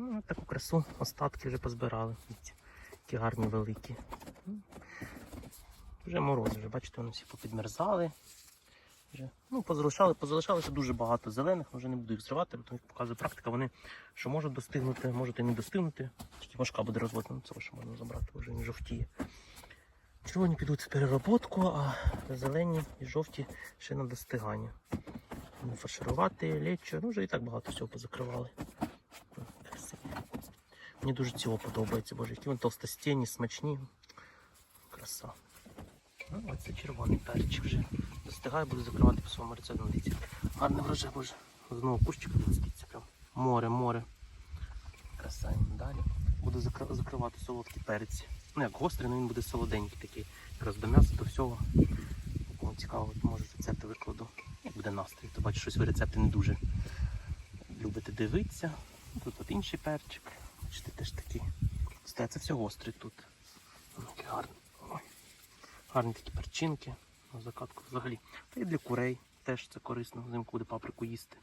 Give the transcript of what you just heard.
Ну, таку красу остатки вже позбирали. Які гарні великі. Вже морози, вже бачите, вони всі попідмерзали. Вже, ну, позалишали, позалишалося дуже багато зелених, вже не буду їх зривати, бо як показує практика, вони що можуть достигнути, можуть і не достигнути. Тільки важка буде розводити, ну це що можна забрати, вже не жовтіє. Червоні підуть в перероботку, а зелені і жовті ще на достигання. Ну, Фарширувати, лечо, ну вже і так багато всього позакривали. Ну. Мені дуже цього подобається, боже, які вони толстостінні, смачні. Краса. Ну, оце червоний перчик вже. Достигає, буду закривати по своєму рецепту. Гарний врожай, боже. Знову кущик, дивіться, прям. Море, море. Краса далі. Буду закр- закривати солодкі перці. Ну як гострий, але він буде солоденький такий. Якраз до м'яса, до всього. Кому цікаво, може рецепти викладу. Як буде настрій, то бачу, щось ви рецепти не дуже любите дивитися. Тут от інший перчик. Бачите, теж такі. Це все гострі тут. Який Гарні такі перчинки на закатку взагалі. Та і для курей теж це корисно, взимку буде паприку їсти.